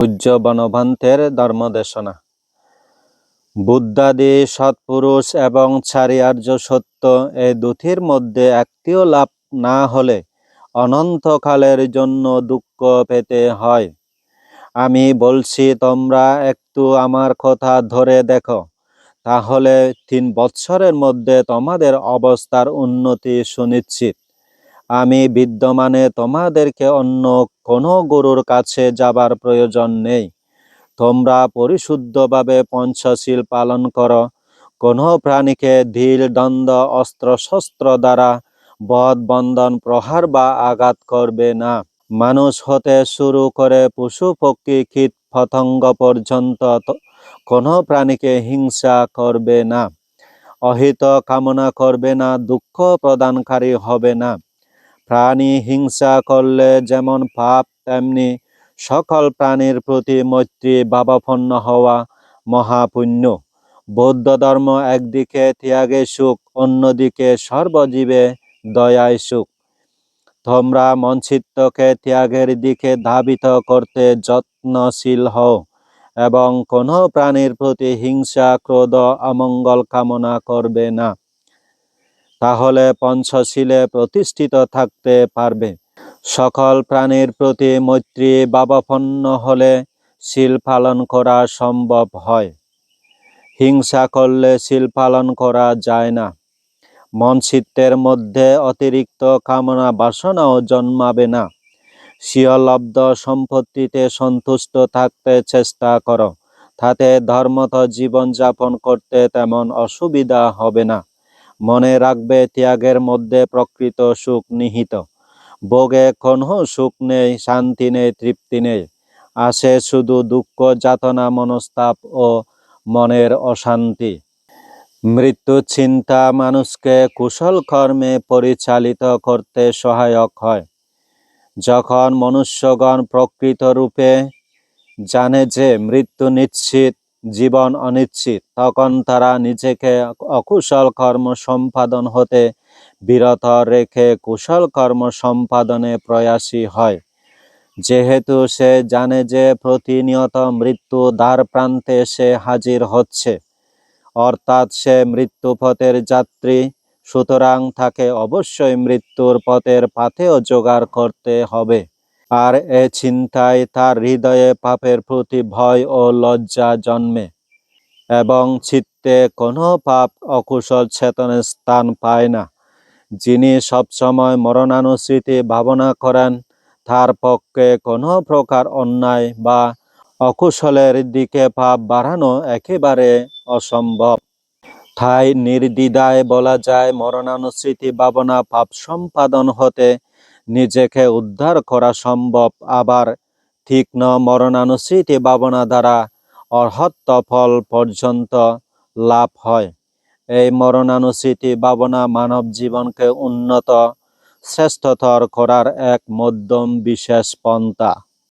পূজ্য বনভান্তের ধর্মদেশনা। বুদ্ধাদি, সৎপুরুষ এবং চারিয়ার্য সত্য এই দুটির মধ্যে একটিও লাভ না হলে অনন্তকালের জন্য দুঃখ পেতে হয়। আমি বলছি, তোমরা একটু আমার কথা ধরে দেখো, তাহলে তিন বৎসরের মধ্যে তোমাদের অবস্থার উন্নতি সুনিশ্চিত। আমি বিদ্যমানে তোমাদেরকে অন্য কোনো গুরুর কাছে যাবার প্রয়োজন নেই। তোমরা পরিশুদ্ধভাবে পঞ্চশীল পালন করো। কোনো প্রাণীকে ধীর দ্বন্দ্ব অস্ত্র শস্ত্র দ্বারা বধ, বন্ধন, প্রহার বা আঘাত করবে না। মানুষ হতে শুরু করে পশু, পক্ষী, কীট, পতঙ্গ পর্যন্ত কোনো প্রাণীকে হিংসা করবে না। অহিত কামনা করবে না, দুঃখ প্রদানকারী হবে না। প্রাণী হিংসা করলে যেমন পাপ, তেমনি সকল প্রাণীর প্রতি মৈত্রী ভাবাপন্ন হওয়া মহাপুণ্য। বৌদ্ধ ধর্ম একদিকে ত্যাগে সুখ, অন্যদিকে সর্বজীবে দয়ায় সুখ। তোমরা মনচিত্তকে ত্যাগের দিকে ধাবিত করতে যত্নশীল হও এবং কোনো প্রাণীর প্রতি হিংসা, ক্রোধ, অমঙ্গল কামনা করবে না। তাহলে পঞ্চশীলে প্রতিষ্ঠিত থাকতে পারবে। সকল প্রাণীর প্রতি মৈত্রী বাবাপন্ন হলে শিল পালন করা সম্ভব হয়। হিংসা করলে শিল পালন করা যায় না। মন চিত্তের মধ্যে অতিরিক্ত কামনা বাসনাও জন্মাবে না। শিয়লব্ধ সম্পত্তিতে সন্তুষ্ট থাকতে চেষ্টা করো। তাতে ধর্মত জীবনযাপন করতে তেমন অসুবিধা হবে না। মনে রাখবে ত্যাগের মধ্যে প্রকৃত সুখ নিহিত। ভোগে কোনো সুখ নেই, শান্তি নেই, তৃপ্তি নেই। আসে শুধু দুঃখ, যাতনা, মনস্তাপ ও মনের অশান্তি। মৃত্যু চিন্তা মানুষকে কুশল কর্মে পরিচালিত করতে সহায়ক হয়। যখন মনুষ্যগণ প্রকৃত রূপে জানে যে মৃত্যু নিশ্চিত জীবন অনিশ্চিত তখন তারা নিজেকে অকুশল কর্ম সম্পাদন হতে বিরত রেখে কুশল কর্ম সম্পাদনে প্রয়াসী হয়। যেহেতু সে জানে যে প্রতিনিয়ত মৃত্যু দ্বার প্রান্তে সে হাজির হচ্ছে, অর্থাৎ সে মৃত্যু পথের যাত্রী, সুতরাং তাকে অবশ্যই মৃত্যুর পথের পাথেও জোগাড় করতে হবে। আর এ চিন্তায় তার হৃদয়ে পাপের প্রতি ভয় ও লজ্জা জন্মে এবং চিত্তে কোনো পাপ অকুশল চেতনের স্থান পায় না। যিনি সবসময় মরণানুস্মৃতি ভাবনা করেন, তার পক্ষে কোনো প্রকার অন্যায় বা অকুশলের দিকে পাপ বাড়ানো একেবারে অসম্ভব। তাই নির্দ্বিধায় বলা যায় মরণানুস্মৃতি ভাবনা পাপ সম্পাদন হতে নিজেকে উদ্ধার করা সম্ভব। আবার তীক্ষ্ণ মরণানুস্মৃতি ভাবনা দ্বারা অর্হত্ব ফল পর্যন্ত লাভ হয়। এই মরণানুস্মৃতি ভাবনা মানব জীবনকে উন্নত, শ্রেষ্ঠতর করার এক মধ্যম বিশেষ পন্থা।